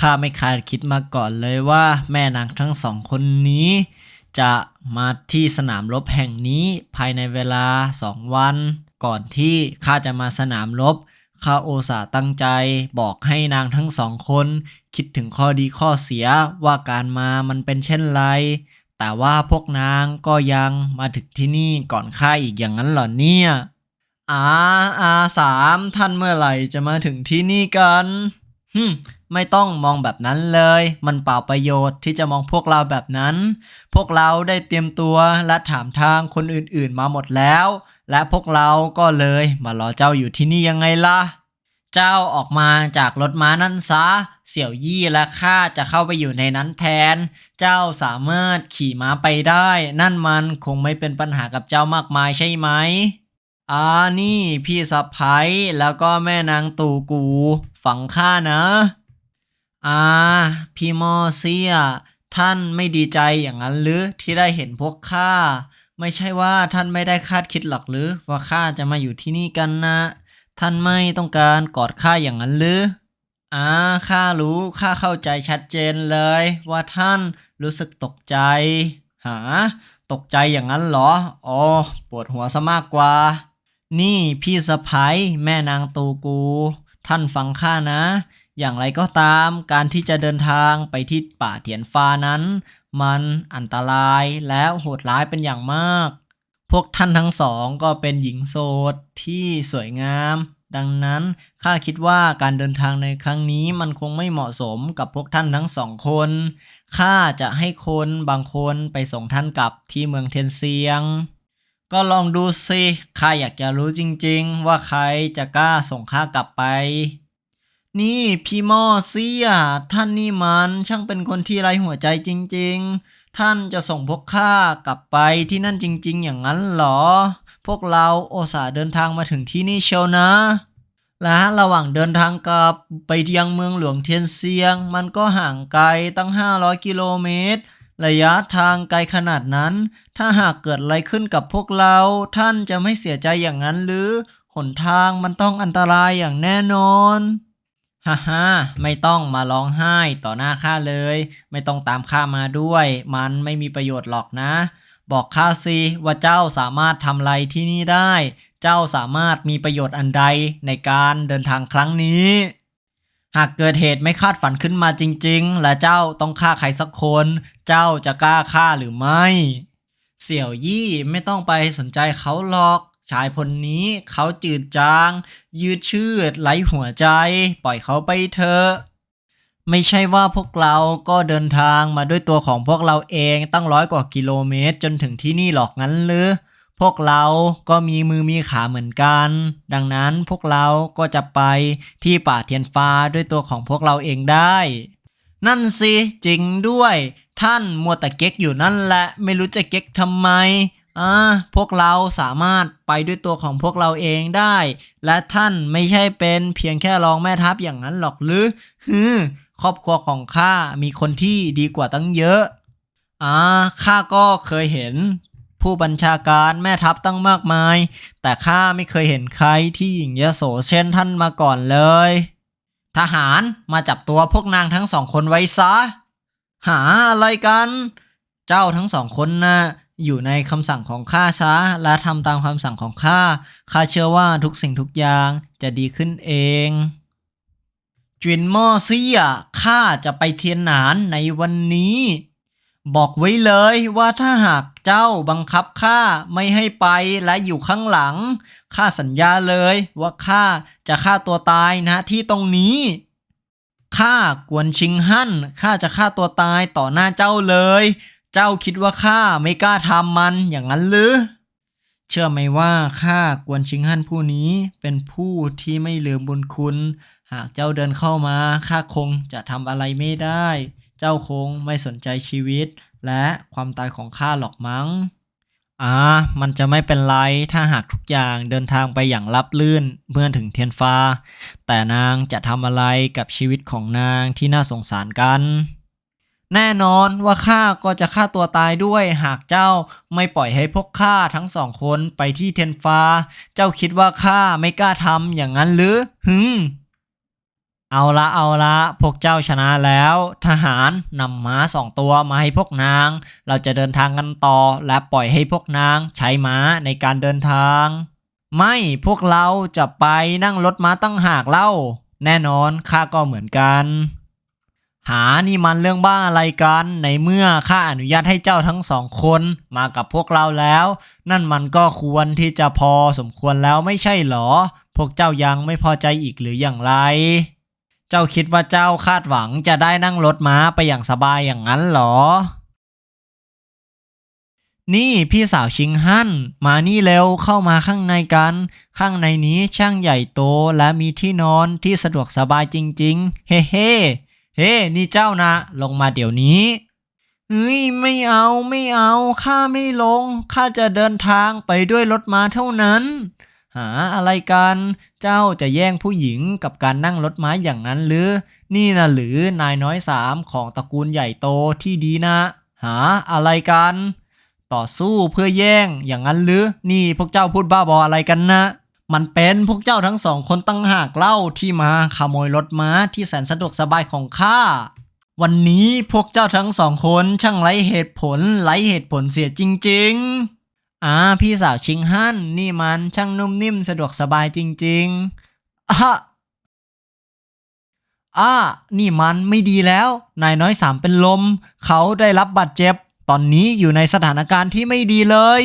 ข้าไม่คาดคิดมาก่อนเลยว่าแม่นางทั้งสองคนนี้ จะมาที่สนามรบแห่งนี้ภายในเวลาสองวัน ก่อนที่ข้าจะมาสนามรบข้าโอสาตั้งใจบอกให้นางทั้งสองคน คิดถึงข้อดีข้อเสียว่าการมามันเป็นเช่นไร แต่ว่าพวกนางก็ยังมาถึงที่นี่ก่อนข้าอีกอย่างนั้นเหรอเนี่ยอาอาสามท่านเมื่อไหร่จะมาถึงที่นี่กันฮึ ไม่ต้องมองแบบนั้นเลย มันเปล่าประโยชน์ที่จะมองพวกเราแบบนั้น พวกเราได้เตรียมตัวและถามทางคนอื่นๆมาหมดแล้ว และพวกเราก็เลยมารอเจ้าอยู่ที่นี่ยังไงล่ะ เจ้าออกมาจากรถม้านั่นซะ เสี่ยวยี่และข้าจะเข้าไปอยู่ในนั้นแทน เจ้าสามารถขี่ม้าไปได้ นั่นมันคงไม่เป็นปัญหากับเจ้ามากมายใช่ไหมอ่านี่พี่สะพ้ยแล้วก็แม่นางตู่กู ฝังข้านะ อ่าพี่มอเซีย ท่านไม่ดีใจอย่างนั้นหรือที่ได้เห็นพวกข้าไม่ใช่ว่าท่านไม่ได้คาดคิดหรอกหรือว่าข้าจะมาอยู่ที่นี่กันนะ ท่านไม่ต้องการกอดข้าอย่างนั้นหรืออ่าข้ารู้ข้าเข้าใจชัดเจนเลย ว่าท่านรู้สึกตกใจ หา ตกใจอย่างนั้นเหรออ๋อปวดหัวซะมากกว่า นี่พี่สะพ้ยแม่นางตูกู ท่านฟังข้านะ อย่างไรก็ตามการที่จะเดินทางไปที่ป่าเถียนฟ้านั้น มันอันตรายและโหดร้ายเป็นอย่างมาก พวกท่านทั้งสองก็เป็นหญิงโสดที่สวยงาม ดังนั้นข้าคิดว่าการเดินทางในครั้งนี้มันคงไม่เหมาะสมกับพวกท่านทั้งสองคนข้าจะให้คนบางคนไปส่งท่านกลับที่เมืองเทียนเซียง ก็ลองดูสิข้าอยากจะรู้จริง ๆ ว่าใครจะกล้าส่งข้ากลับไป นี่พี่มอเซียท่านนี่มันช่างเป็นคนที่ไรหัวใจจริง ๆ ท่านจะส่งพวกข้ากลับไปที่นั่นจริง ๆ อย่างนั้นเหรอ พวกเราโอสาห์เดินทางมาถึงที่นี่เชียวนะ และระหว่างเดินทางกลับไปยังเมืองหลวงเทียนเซียง มันก็ห่างไกลตั้ง 500 กิโลเมตร ระยะทางไกลขนาดนั้น ถ้าหากเกิดอะไรขึ้นกับพวกเราท่านจะไม่เสียใจอย่างนั้นหรือ หนทางมันต้องอันตรายอย่างแน่นอน ฮ่าฮ่าไม่ต้องมาร้องไห้ต่อหน้าข้าเลย ไม่ต้องตามข้ามาด้วย มันไม่มีประโยชน์หรอกนะ บอกข้าสิว่าเจ้าสามารถทำอะไรที่นี่ได้ เจ้าสามารถมีประโยชน์อันใดในการเดินทางครั้งนี้ หากเกิดเหตุไม่คาดฝันขึ้นมาจริง ๆ และเจ้าต้องฆ่าใครสักคน เจ้าจะกล้าฆ่าหรือไม่ เสี่ยวยี่ไม่ต้องไปสนใจเขาหรอก ชายคนนี้เขาจืดจาง ยืดชืดไร้หัวใจ ปล่อยเขาไปเถอะไม่ใช่ว่าพวกเราก็เดินทางมาด้วยตัวของพวกเราเองตั้งร้อยกว่ากิโลเมตรจนถึงที่นี่หรอกงั้นหรือ พวกเราก็มีมือมีขาเหมือนกัน ดังนั้นพวกเราก็จะไปที่ป่าเทียนฟ้าด้วยตัวของพวกเราเองได้ นั่นสิจริงด้วย ท่านมัวแต่เก๊กอยู่นั่นแหละ ไม่รู้จะเก๊กทำไม อ่าพวกเราสามารถไปด้วยตัวของพวกเราเองได้ และท่านไม่ใช่เป็นเพียงแค่รองแม่ทัพอย่างนั้นหรอกหรือฮือครอบครัวของข้ามีคนที่ดีกว่าตั้งเยอะอ่าข้าก็เคยเห็นผู้บัญชาการแม่ทัพตั้งมากมาย แต่ข้าไม่เคยเห็นใครที่หญิงยโสเช่นท่านมาก่อนเลย ทหารมาจับตัวพวกนางทั้งสองคนไว้ซะ หาอะไรกัน เจ้าทั้งสองคนนะ่ะ อยู่ในคำสั่งของข้าช้า และทำตามคำสั่งของข้าข้าเชื่อว่าทุกสิ่งทุกอย่างจะดีขึ้นเองจินมอเซียข้าจะไปเทียนหนานในวันนี้ บอกไว้เลยว่าถ้าหากเจ้าบังคับข้าไม่ให้ไปและอยู่ข้างหลังข้าสัญญาเลยว่าข้าจะฆ่าตัวตายนะที่ตรงนี้ข้ากวนชิงหั่นข้าจะฆ่าตัวตายต่อหน้าเจ้าเลย เจ้าคิดว่าข้าไม่กล้าทำมันอย่างนั้นหรือ เชื่อไหมว่าข้ากวนชิงหั่นผู้นี้เป็นผู้ที่ไม่ลืมบุญคุณ หากเจ้าเดินเข้ามาข้าคงจะทำอะไรไม่ได้ เจ้าคงไม่สนใจชีวิต และความตายของข้าหรอกมั้งอ่ามันจะไม่เป็นไรถ้าหากทุกอย่างเดินทางไปอย่างรับลื่นเมื่อถึงเทียนฟ้า แต่นางจะทำอะไรกับชีวิตของนางที่น่าสงสารกัน แน่นอนว่าข้าก็จะฆ่าตัวตายด้วยหากเจ้าไม่ปล่อยให้พวกข้าทั้งสองคนไปที่เทนฟ้า เจ้าคิดว่าข้าไม่กล้าทำอย่างนั้นหรือหึมเอาละเอาละพวกเจ้าชนะแล้ว ทหารนำม้าสองตัวมาให้พวกนาง เราจะเดินทางกันต่อและปล่อยให้พวกนางใช้ม้าในการเดินทาง ไม่พวกเราจะไปนั่งรถม้าตั้งหากเล่า แน่นอนข้าก็เหมือนกัน หานี่มันเรื่องบ้าอะไรกัน ในเมื่อข้าอนุญาตให้เจ้าทั้งสองคนมากับพวกเราแล้ว นั่นมันก็ควรที่จะพอสมควรแล้วไม่ใช่หรอ พวกเจ้ายังไม่พอใจอีกหรืออย่างไร เจ้าคิดว่าเจ้าคาดหวังจะได้นั่งรถม้าไปอย่างสบายอย่างนั้นหรอ นี่พี่สาวชิงฮั่นมานี่เร็วเข้ามาข้างในกัน ข้างในนี้ช่างใหญ่โตและมีที่นอนที่สะดวกสบายจริง ๆ เฮ้เฮ เฮ้ นี่เจ้านะ ลงมาเดี๋ยวนี้ เฮ้ย ไม่เอาไม่เอา ข้าไม่ลง ข้าจะเดินทางไปด้วยรถม้าเท่านั้น หาอะไรกัน เจ้าจะแย่งผู้หญิงกับการนั่งรถม้าอย่างนั้นหรือ นี่นะหรือนายน้อยสามของตระกูลใหญ่โตที่ดีนะ หาอะไรกัน ต่อสู้เพื่อแย่งอย่างนั้นหรือ นี่พวกเจ้าพูดบ้าบออะไรกันนะ มันเป็นพวกเจ้าทั้งสองคนตั้งหากเล่าที่มาขโมยรถม้าที่แสนสะดวกสบายของข้า วันนี้พวกเจ้าทั้งสองคนช่างไร้เหตุผลไร้เหตุผลเสียจริง ๆอ่าพี่สาวชิงฮั่นนี่มันช่างนุ่มนิ่มสะดวกสบายจริงๆอะอ่านี่มันไม่ดีแล้ว นายน้อยสามเป็นลม เขาได้รับบาดเจ็บ ตอนนี้อยู่ในสถานการณ์ที่ไม่ดีเลย